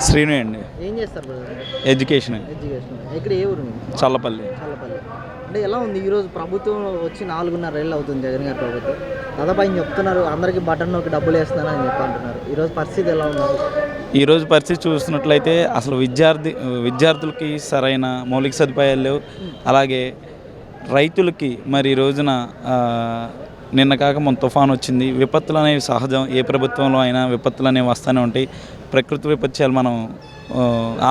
శ్రీను అండి. ఏం చేస్తారు ఎడ్యుకేషన్ ఎడ్యుకేషన్ ఇక్కడ ఏ ఊరు? చల్లపల్లి. చల్లపల్లి. అంటే ఎలా ఉంది? ఈరోజు ప్రభుత్వం వచ్చి నాలుగున్నర ఏళ్ళు అవుతుంది జగన్ గారి ప్రభుత్వం. దాదాపు ఆయన చెప్తున్నారు అందరికీ బటన్ నొక్కి డబ్బులు వేస్తున్నాను అని చెప్పి అంటున్నారు. ఈరోజు పరిస్థితి ఎలా ఉంది? ఈరోజు పరిస్థితి చూస్తున్నట్లయితే అసలు విద్యార్థి విద్యార్థులకి సరైన మౌలిక సదుపాయాలు లేవు. అలాగే రైతులకి మరి ఈ రోజున నిన్న కాక మన తుఫాన్ వచ్చింది. విపత్తులు అనేవి సహజం. ఏ ప్రభుత్వంలో అయినా విపత్తులు అనేవి వస్తూనే ఉంటాయి. ప్రకృతి విపత్యాలు మనం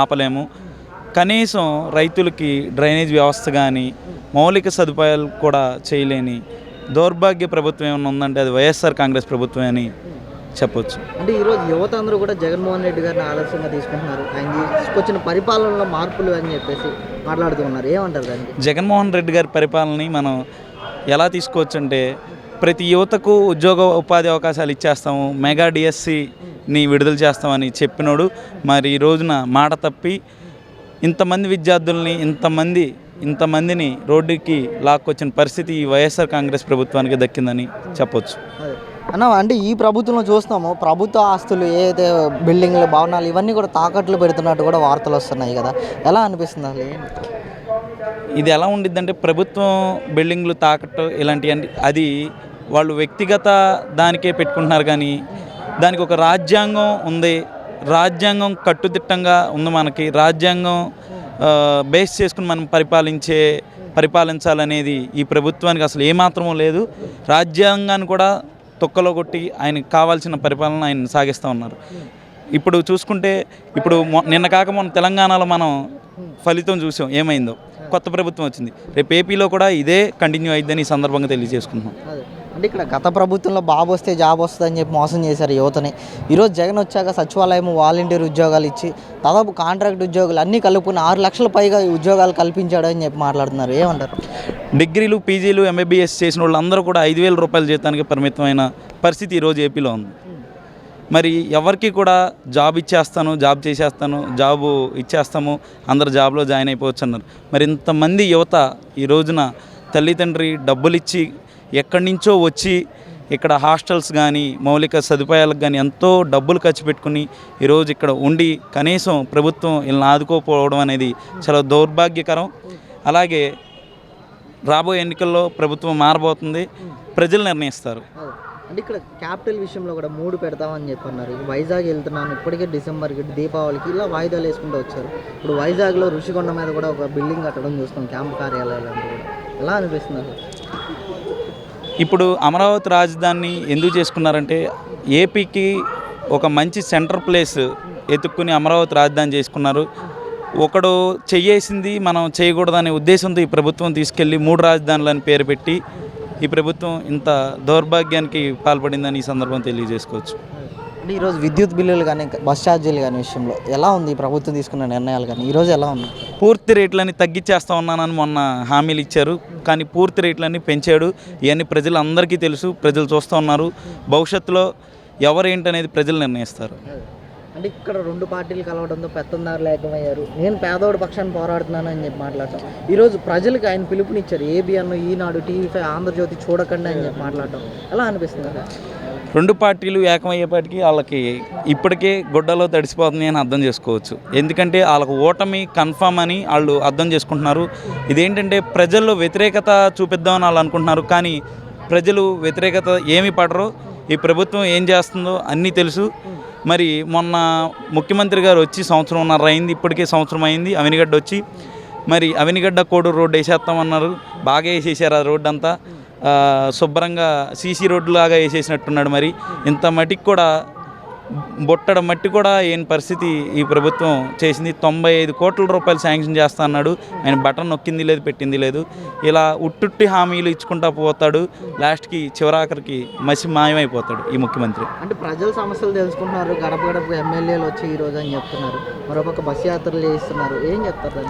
ఆపలేము. కనీసం రైతులకి డ్రైనేజ్ వ్యవస్థ కానీ మౌలిక సదుపాయాలు కూడా చేయలేని దౌర్భాగ్య ప్రభుత్వం ఏమైనా ఉందంటే అది వైఎస్ఆర్ కాంగ్రెస్ ప్రభుత్వమే అని చెప్పొచ్చు. అంటే ఈరోజు యువత అందరూ కూడా జగన్మోహన్ రెడ్డి గారిని ఆలస్యంగా తీసుకుంటున్నారు. ఆయన తీసుకొచ్చిన పరిపాలనలో మార్పులు అని చెప్పేసి మాట్లాడుతూ ఉన్నారు. ఏమంటారు దానికి? జగన్మోహన్ రెడ్డి గారి పరిపాలనని మనం ఎలా తీసుకోవచ్చు అంటే ప్రతి యువతకు ఉద్యోగ ఉపాధి అవకాశాలు ఇచ్చేస్తాము. మెగా డిఎస్సిని విడుదల చేస్తామని చెప్పినోడు. మరి ఈ రోజున మాట తప్పి ఇంతమంది విద్యార్థుల్ని ఇంతమంది ఇంతమందిని రోడ్డుకి లాక్కొచ్చిన పరిస్థితి ఈ వైఎస్ఆర్ కాంగ్రెస్ ప్రభుత్వానికి దక్కిందని చెప్పొచ్చు. అన్న అంటే ఈ ప్రభుత్వంలో చూస్తున్నాము ప్రభుత్వ ఆస్తులు ఏదైతే బిల్డింగ్లు భవనాలు ఇవన్నీ కూడా తాకట్లు పెడుతున్నట్టు కూడా వార్తలు వస్తున్నాయి కదా. ఎలా అనిపిస్తుంది అసలు? ఇది ఎలా ఉండిద్దంటే ప్రభుత్వం బిల్డింగ్లు తాకట్టు ఇలాంటివన్నీ అది వాళ్ళు వ్యక్తిగత దానికే పెట్టుకుంటున్నారు కానీ దానికి ఒక రాజ్యాంగం ఉంది. రాజ్యాంగం కట్టుదిట్టంగా ఉంది మనకి. రాజ్యాంగం బేస్ చేసుకుని మనం పరిపాలించే పరిపాలించాలనేది ఈ ప్రభుత్వానికి అసలు ఏమాత్రమూ లేదు. రాజ్యాంగాన్ని కూడా తొక్కలో కొట్టి ఆయనకు కావాల్సిన పరిపాలన ఆయన సాగిస్తూ ఉన్నారు. ఇప్పుడు చూసుకుంటే ఇప్పుడు నిన్న కాక మొన్న తెలంగాణలో మనం ఫలితం చూసాం. ఏమైందో? కొత్త ప్రభుత్వం వచ్చింది. రేపు ఏపీలో కూడా ఇదే కంటిన్యూ అయిద్దని ఈ సందర్భంగా తెలియజేసుకుంటున్నాం. అంటే ఇక్కడ గత ప్రభుత్వంలో బాబు వస్తే జాబ్ వస్తుంది అని చెప్పి మోసం చేశారు యువతని. ఈరోజు జగన్ వచ్చాక సచివాలయం వాలంటీర్ ఉద్యోగాలు ఇచ్చి దాదాపు కాంట్రాక్ట్ ఉద్యోగాలు అన్నీ కలుపుకుని ఆరు లక్షల పైగా ఉద్యోగాలు కల్పించాడు అని చెప్పి మాట్లాడుతున్నారు. ఏమంటారు? డిగ్రీలు పీజీలు ఎంబీబీఎస్ చేసిన వాళ్ళందరూ కూడా ఐదు వేల రూపాయల జీతానికి పరిమితమైన పరిస్థితి ఈరోజు ఏపీలో ఉంది. మరి ఎవరికి కూడా జాబ్ ఇచ్చేస్తాను జాబ్ చేసేస్తాను జాబు ఇచ్చేస్తాము అందరు జాబ్లో జాయిన్ అయిపోవచ్చు అన్నారు. మరి ఇంతమంది యువత ఈ రోజున తల్లిదండ్రి డబ్బులు ఇచ్చి ఎక్కడి నుంచో వచ్చి ఇక్కడ హాస్టల్స్ కానీ మౌలిక సదుపాయాలకు కానీ ఎంతో డబ్బులు ఖర్చు పెట్టుకుని ఈరోజు ఇక్కడ ఉండి కనీసం ప్రభుత్వం వీళ్ళని ఆదుకోపోవడం అనేది చాలా దౌర్భాగ్యకరం. అలాగే రాబోయే ఎన్నికల్లో ప్రభుత్వం మారబోతుంది. ప్రజలు నిర్ణయిస్తారు. అంటే ఇక్కడ క్యాపిటల్ విషయంలో కూడా మూడు పెడతామని చెప్పి అన్నారు వైజాగ్ వెళ్తున్నాను ఇప్పటికే డిసెంబర్కి దీపావళికి ఇలా వాయిదాలు వేసుకుంటూ వచ్చారు. ఇప్పుడు వైజాగ్లో ఋషికొండ మీద కూడా ఒక బిల్డింగ్ కట్టడం చూస్తాం క్యాంప్ కార్యాలయాలు కూడా. ఎలా అనిపిస్తుంది? ఇప్పుడు అమరావతి రాజధానిని ఎందుకు చేసుకున్నారంటే ఏపీకి ఒక మంచి సెంటర్ ప్లేస్ ఎత్తుక్కుని అమరావతి రాజధాని చేసుకున్నారు. ఒకడు చెయ్యేసింది మనం చేయకూడదనే ఉద్దేశంతో ఈ ప్రభుత్వం తీసుకెళ్ళి మూడు రాజధానులని పేరు పెట్టి ఈ ప్రభుత్వం ఇంత దౌర్భాగ్యానికి పాల్పడిందని ఈ సందర్భం తెలియజేసుకోవచ్చు. అంటే ఈరోజు విద్యుత్ బిల్లులు కానీ బస్ ఛార్జీలు కానీ విషయంలో ఎలా ఉంది ప్రభుత్వం తీసుకున్న నిర్ణయాలు కానీ? ఈరోజు ఎలా ఉంది? పూర్తి రేట్లని తగ్గించేస్తా ఉన్నానని మొన్న హామీలు ఇచ్చారు. కానీ పూర్తి రేట్లన్నీ పెంచాడు. ఇవన్నీ ప్రజలందరికీ తెలుసు. ప్రజలు చూస్తూ ఉన్నారు. భవిష్యత్తులో ఎవరేంటనేది ప్రజలు నిర్ణయిస్తారు. అంటే ఇక్కడ రెండు పార్టీలు కలవడంతో పెత్తందారులు ఏకమయ్యారు. నేను పేదోడి పక్షాన్ని పోరాడుతున్నాను అని చెప్పి మాట్లాడటం. ఈరోజు ప్రజలకు ఆయన పిలుపునిచ్చారు. ABN Eenadu TV five Andhra Jyothi చూడకండి అని చెప్పి మాట్లాడటం. ఎలా అనిపిస్తుంది? రెండు పార్టీలు ఏకమయ్యేపాటికి వాళ్ళకి ఇప్పటికే గుడ్డలో తడిసిపోతుంది అని అర్థం చేసుకోవచ్చు. ఎందుకంటే వాళ్ళకు ఓటమి కన్ఫామ్ అని వాళ్ళు అర్థం చేసుకుంటున్నారు. ఇదేంటంటే ప్రజల్లో వ్యతిరేకత చూపిద్దామని వాళ్ళు అనుకుంటున్నారు. కానీ ప్రజలు వ్యతిరేకత ఏమి పడరు. ఈ ప్రభుత్వం ఏం చేస్తుందో అన్నీ తెలుసు. మరి మొన్న ముఖ్యమంత్రి గారు వచ్చి సంవత్సరంన్నర అయింది. ఇప్పటికే సంవత్సరం అయింది. అవినిగడ్డ వచ్చి మరి అవినిగడ్డ కోడు రోడ్డు వేసేస్తామన్నారు. బాగా వేసేసారు ఆ రోడ్డు అంతా శుభ్రంగా సీసీ రోడ్డు లాగా వేసేసినట్టున్నాడు మరి. ఇంత మట్టికి కూడా బొట్టడ మట్టి కూడా ఏం పరిస్థితి ఈ ప్రభుత్వం చేసింది? తొంభై ఐదు కోట్ల రూపాయలు శాంక్షన్ చేస్తా అన్నాడు. ఆయన బటన్ నొక్కింది లేదు పెట్టింది లేదు. ఇలా ఉట్టుట్టి హామీలు ఇచ్చుకుంటా పోతాడు. లాస్ట్కి చివరాఖరికి మసి మాయమైపోతాడు ఈ ముఖ్యమంత్రి. అంటే ప్రజల సమస్యలు తెలుసుకుంటున్నారు. గడప గడప ఎమ్మెల్యేలు వచ్చి ఈ రోజు అని చెప్తున్నారు. మరోపక్క బస్ యాత్రలు చేస్తున్నారు ఏం చెప్తారు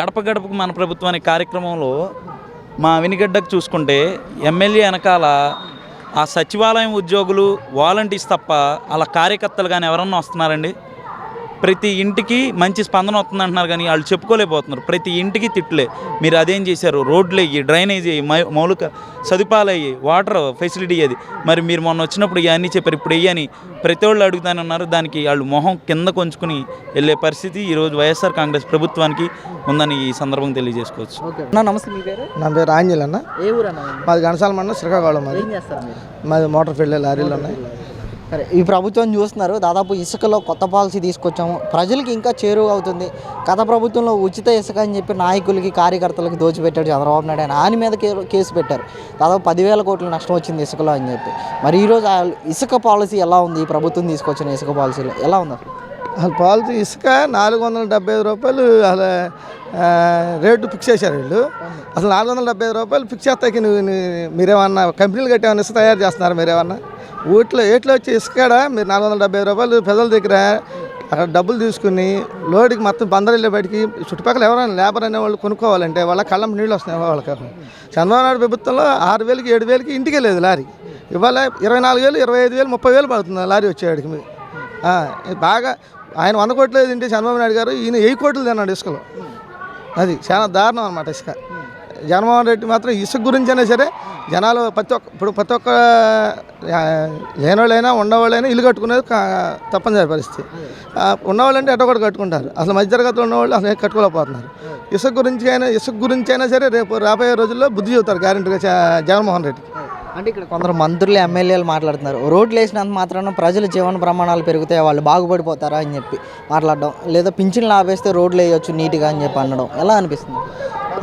గడప గడపకు మన ప్రభుత్వం అనే కార్యక్రమంలో మా వినిగడ్డకు చూసుకుంటే ఎమ్మెల్యే వెనకాల ఆ సచివాలయం ఉద్యోగులు వాలంటీర్స్ తప్ప అలా కార్యకర్తలు కానీ ఎవరన్నా వస్తున్నారండి? ప్రతి ఇంటికి మంచి స్పందన వస్తుంది అంటున్నారు కానీ వాళ్ళు చెప్పుకోలేకపోతున్నారు. ప్రతి ఇంటికి తిట్లే. మీరు అదేం చేశారు? రోడ్లు అయ్యి డ్రైనేజ్ అయ్యి మౌలిక సదుపాయాలు అయ్యి వాటర్ ఫెసిలిటీ అది. మరి మీరు మొన్న వచ్చినప్పుడు ఇవన్నీ చెప్పారు ఇప్పుడు వెయ్యని ప్రతి వాళ్ళు అడుగుతానే ఉన్నారు. దానికి వాళ్ళు మొహం కింద కొంచుకుని వెళ్ళే పరిస్థితి ఈరోజు వైఎస్ఆర్ కాంగ్రెస్ ప్రభుత్వానికి ఉందని ఈ సందర్భం తెలియజేసుకోవచ్చు. ఓకే. అన్న నమస్తే మీ పేరు? నా పేరు ఆంజల్ అన్న ఏ ఊరు అన్న మాది ఘనసాల మండలం శ్రీకాకుళం మాది. ఏం చేస్తారు మీరు? మాది మోటార్ ఫీల్డ్ లారీలు ఉన్నాయి. సరే ఈ ప్రభుత్వం చూస్తున్నారు. దాదాపు ఇసుకలో కొత్త పాలసీ తీసుకొచ్చాము. ప్రజలకి ఇంకా చేరువ అవుతుంది గత ప్రభుత్వంలో ఉచిత ఇసుక అని చెప్పి నాయకులకి కార్యకర్తలకు దోచిపెట్టాడు చంద్రబాబు నాయుడు ఆయన. ఆయన మీద కేసు పెట్టారు. దాదాపు పదివేల కోట్ల నష్టం వచ్చింది ఇసుకలో అని చెప్పి. మరి ఈరోజు ఆ ఇసుక పాలసీ ఎలా ఉంది? ఈ ప్రభుత్వం తీసుకొచ్చిన ఇసుక పాలసీలో ఎలా ఉంది అసలు? పాలసీ ఇసుక నాలుగు వందల డెబ్బై ఐదు రూపాయలు అసలు రేటు ఫిక్స్ చేశారు వీళ్ళు. అసలు నాలుగు వందల డెబ్బై ఐదు రూపాయలు ఫిక్స్ చేస్తాకి నువ్వు మీరేమన్నా కంపెనీలు కట్టేమన్నా ఇసుక తయారు చేస్తున్నారు మీరేమన్నా? ఊట్లో ఏట్లో వచ్చి ఇసుకాడ? మీరు నాలుగు వందల డెబ్బై రూపాయలు ప్రజల దగ్గర అక్కడ డబ్బులు తీసుకుని లోడ్కి మొత్తం బందరిల్లు బయటికి చుట్టుపక్కల ఎవరైనా లేబర్ అనే వాళ్ళు కొనుక్కోవాలంటే వాళ్ళ కళ్ళం నీళ్ళు వస్తున్నాయి వాళ్ళకి. చంద్రబాబు నాయుడు ప్రభుత్వంలో ఆరు వేలకి ఏడు వేలకి ఇంటికే లేదు లారీ. ఇవాళ ఇరవై నాలుగు వేలు ఇరవై ఐదు వేలు ముప్పై వేలు పడుతుంది లారీ వచ్చేవాడికి బాగా ఆయన వంద కోట్లు తింటే చంద్రబాబు నాయుడు గారు ఈయన వెయ్యి కోట్లు తిన్నాడు ఇసుకలో. అది చాలా దారుణం అనమాట ఇసుక. జగన్మోహన్ రెడ్డి మాత్రం ఇసుక గురించి అయినా సరే జనాలు ప్రతి ఒక్క ఇప్పుడు ప్రతి ఒక్క లేనివాళ్ళైనా ఉండవాళ్ళైనా ఇల్లు కట్టుకునేది కా- తప్పనిసరి పరిస్థితి. ఉన్నవాళ్ళంటే ఎటో కూడా కట్టుకుంటారు. అసలు మధ్యతరగతిలో ఉన్నవాళ్ళు అసలు కట్టుకోలేకపోతున్నారు. ఇసుక గురించి అయినా ఇసుక గురించి అయినా సరే రేపు రాబోయే రోజుల్లో బుద్ధి చెబుతారు గ్యారెంటీగా జగన్మోహన్ రెడ్డికి. అంటే ఇక్కడ కొందరు మంత్రులు ఎమ్మెల్యేలు మాట్లాడుతున్నారు. రోడ్లు వేసినంత మాత్రాన ప్రజల జీవన ప్రమాణాలు పెరుగుతాయి వాళ్ళు బాగుపడిపోతారా అని చెప్పి మాట్లాడడం. లేదా పింఛన్లు ఆపేస్తే రోడ్లు వేయొచ్చు నీట్గా అని చెప్పి అనడం. ఎలా అనిపిస్తుంది?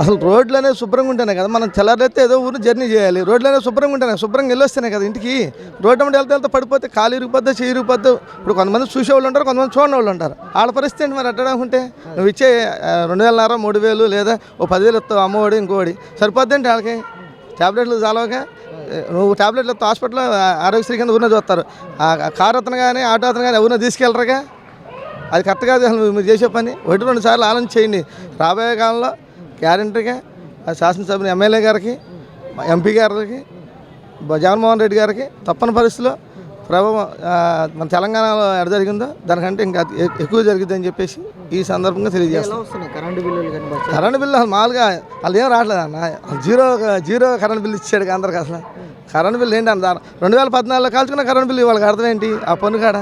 అసలు రోడ్లనే శుభ్రంగా ఉంటేనే కదా మనం తెల్లారైతే ఏదో ఊరు జర్నీ చేయాలి. రోడ్లనే శుభ్రంగా ఉంటేనే శుభ్రంగా వెళ్ళొస్తేనే కదా ఇంటికి. రోడ్డు మీద వెళ్తే వెళ్తే పడిపోతే కాలు ఇరిగిపోద్దు చేయి ఇరిగిపోద్దు. ఇప్పుడు కొంతమంది చూసేవాళ్ళు ఉంటారు కొంతమంది చూడని వాళ్ళు ఉంటారు. వాళ్ళ పరిస్థితి ఏంటి మరి అట్టడాకుంటే నువ్వు ఇచ్చే రెండు వేలన్నర మూడు వేలు లేదా ఓ పదివేలు ఇస్తావు అమ్మఒడి ఇంకోడి సరిపోద్ది ఏంటి వాళ్ళకి? టాబ్లెట్లు చాలవగా? నువ్వు టాబ్లెట్లు ఇస్తావు హాస్పిటల్లో ఆరోగ్యశ్రీ కింద ఊరిన చూస్తారు. ఆ కారు అతను కానీ ఆటో అతను కానీ ఎవరినో తీసుకెళ్ళరుగా? అది కరెక్ట్ కాదు అసలు మీరు చేసే పని. ఒకటి రెండు సార్లు ఆలోచన చేయండి. రాబోయే కాలంలో గ్యారంటీగా ఆ శాసనసభ్యుని ఎమ్మెల్యే గారికి ఎంపీ గారికి జగన్మోహన్ రెడ్డి గారికి తప్పని పరిస్థితిలో ప్రభావం మన తెలంగాణలో ఎడ జరిగిందో దానికంటే ఇంకా ఎక్కువ జరిగిద్దని చెప్పేసి ఈ సందర్భంగా తెలియజేస్తాం కరెంటు బిల్లు అసలు మామూలుగా వాళ్ళు ఏం రావట్లేదు అన్న. జీరో జీరో కరెంట్ బిల్లు ఇచ్చాడు అందరికి అసలు. కరెంట్ బిల్లు ఏంటి అన్న? రెండు వేల పద్నాలుగులో కాల్చుకున్న కరెంట్ బిల్లు వాళ్ళకి అర్థం ఏంటి? ఆ పన్ను కాడ?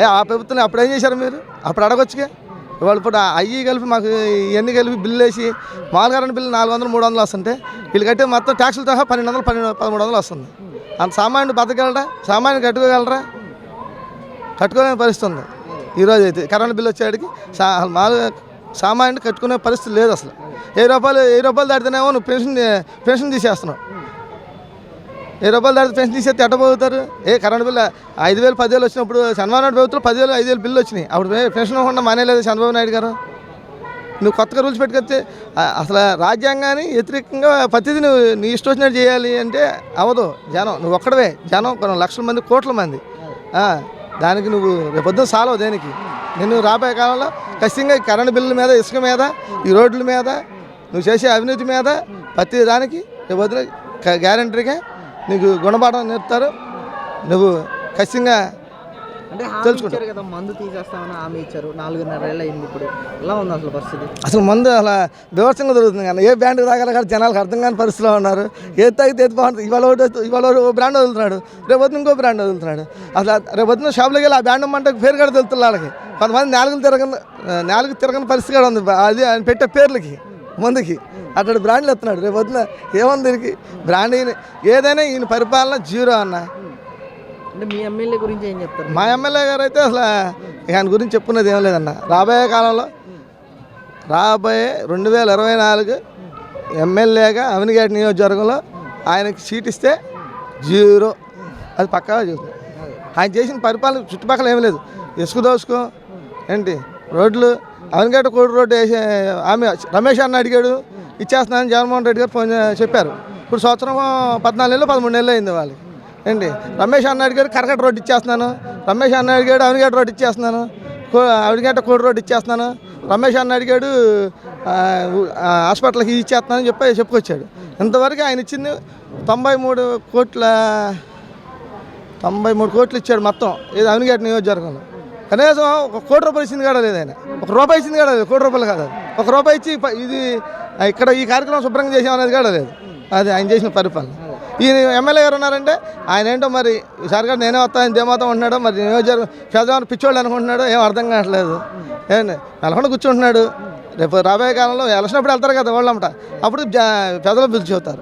ఏ ఆ ప్రభుత్వం అప్పుడు ఏం చేశారు మీరు? అప్పుడు అడగొచ్చుగా. ఇవాళ ఇప్పుడు అయ్యి కలిపి మాకు ఇవన్నీ కలిపి బిల్లు వేసి మామూలు కరెంట్ బిల్లు నాలుగు వందలు మూడు వందలు వస్తుంటే వీళ్ళు కట్టే మొత్తం ట్యాక్సులు సహా పన్నెండు వందలు పన్నెండు పదమూడు వందలు వస్తుంది. అంత సామాన్యుడు బతకగలరా సామాన్యుడు కట్టుకోగలరా? కట్టుకోలేని పరిస్థితి ఉంది. ఈరోజు అయితే కరెంట్ బిల్లు వచ్చేటికి సా మామూలుగా సామాన్యుడు కట్టుకునే పరిస్థితి లేదు అసలు. ఏ రూపాయలు ఏ రూపాయలు దాటితేనేమో నువ్వు పెన్షన్ పెన్షన్ తీసేస్తున్నావు. ఏ రూపాయలు దాటి పెన్షన్ తీసేస్తే ఎట్టబోతారు ఏ కరెంట్ బిల్లు ఐదు వేలు పదివేలు వచ్చినప్పుడు చంద్రబాబు నాయుడు ప్రభుత్వం పదివేలు ఐదు వేలు బిల్లు వచ్చినాయి. అప్పుడు పెన్షన్ ఇవ్వకుండా మానేలేదు చంద్రబాబు నాయుడు గారు. నువ్వు కొత్తగా రూల్స్ పెట్టుకొస్తే అసలు రాజ్యాంగాన్ని వ్యతిరేకంగా ప్రతిదీ నువ్వు నీ ఇష్టం వచ్చినట్టు చేయాలి అంటే అవ్వదు జనం నువ్వు ఒక్కడవే. జనం కొన్ని లక్షల మంది కోట్ల మంది. దానికి నువ్వు రేపొద్దున సాలవు దేనికి? నేను రాబోయే కాలంలో ఖచ్చితంగా కరెంటు కరెంట్ బిల్లుల మీద ఇసుక మీద ఈ రోడ్ల మీద నువ్వు చేసే అవినీతి మీద ప్రతి దానికి రేపొద్దున గ్యారంటీగా నీకు గుణపాఠం నేర్పుతారు. నువ్వు ఖచ్చితంగా అంటే. ఇచ్చారు కదా మందు తీసేస్తామని హామీ ఇచ్చారు. నాలుగున్నర ఏళ్ళు అయింది ఇప్పుడు. ఎలా ఉంది అసలు పరిస్థితి? అసలు మందు అలా వివర్సంగా దొరుకుతుంది కానీ ఏ బ్రాండ్ తాగాలి కానీ జనాలకు అర్థం కాని పరిస్థితిలో ఉన్నారు. ఏది తాగితే ఏది బాగుంటుంది. ఇవాళ ఒకటి ఇవాళ ఒక బ్రాండ్ వదులుతున్నాడు. రేపు పొద్దున ఇంకో బ్రాండ్ వదులుతున్నాడు. అసలు రేపు పొద్దున షాప్లోకి వెళ్ళి ఆ బ్రాండ్ అంటే పేరు కూడా తెలుస్తుంది వాళ్ళకి. కొంతమంది నాలుగు తిరగని నాలుగు తిరగని పరిస్థితి కూడా ఉంది. అది ఆయన పెట్టే పేర్లకి. ముందుకి. అట్లాంటి బ్రాండ్లు ఎత్తున్నాడు. రేపు పొద్దున ఏముంది దీనికి? బ్రాండ్ ఏదైనా ఈయన పరిపాలన జీరో అన్న. అంటే మీ ఎమ్మెల్యే గురించి ఏం చెప్తారు? మా ఎమ్మెల్యే గారు అయితే అసలు ఆయన గురించి చెప్పుకునేది ఏం లేదన్న. రాబోయే కాలంలో రాబోయే రెండు వేల ఇరవై నాలుగు ఎమ్మెల్యేగా అవినిగేట నియోజకవర్గంలో ఆయనకి సీట్ ఇస్తే జీరో. అది పక్కాగా చూస్తుంది ఆయన చేసిన పరిపాలన చుట్టుపక్కల ఏమీ లేదు. ఇసుక దోసుకో ఏంటి రోడ్లు అవినిగేట కోడి రోడ్డు వేసే ఆమె రమేష్ అన్న అడిగాడు ఇచ్చేస్తున్నానని జగన్మోహన్ రెడ్డి గారు ఫోన్ చెప్పారు. ఇప్పుడు సంవత్సరం పద్నాలుగు నెలలు పదమూడు నెలలు అయింది వాళ్ళకి. ఏంటి? రమేష్ అన్న అడిగాడు కరకట్ట రోడ్డు ఇచ్చేస్తున్నాను. రమేష్ అన్న అడిగాడు అవనిగడ్డ రోడ్డు ఇచ్చేస్తున్నాను. కో కోడి రోడ్డు ఇచ్చేస్తున్నాను. రమేష్ అన్న అడిగాడు హాస్పిటల్కి ఇచ్చేస్తున్నానని చెప్పి చెప్పుకొచ్చాడు. ఇంతవరకు ఆయన ఇచ్చింది తొంభై మూడు కోట్ల తొంభై మూడు కోట్లు ఇచ్చాడు మొత్తం. ఇది అవనిగడ్డ నియోజకవర్గంలో. కనీసం ఒక కోటి రూపాయలు ఇచ్చింది కూడా లేదు ఆయన. ఒక రూపాయి ఇచ్చింది కూడా లేదు కోటి రూపాయలు కాదు ఒక రూపాయి ఇచ్చి ఇది ఇక్కడ ఈ కార్యక్రమం శుభ్రంగా చేసామనేది కూడా లేదు. అది ఆయన చేసిన పరిపాలన. ఈయన ఎమ్మెల్యే గారు ఉన్నారంటే ఆయన ఏంటో మరి ఈసారి కూడా నేనే వస్తా ఆయన దేమాతం ఉంటున్నాడో మరి నియోజకవర్గం పెద్దవాళ్ళు పిచ్చోళ్ళు అనుకుంటున్నాడో ఏం అర్థం కావట్లేదు. ఏంటి వెళ్ళకుండా కూర్చుంటున్నాడు. రేపు రాబోయే కాలంలో ఎలక్షన్ వెళ్తారు కదా వాళ్ళమ్మట అప్పుడు జ- పిలిచి అవుతారు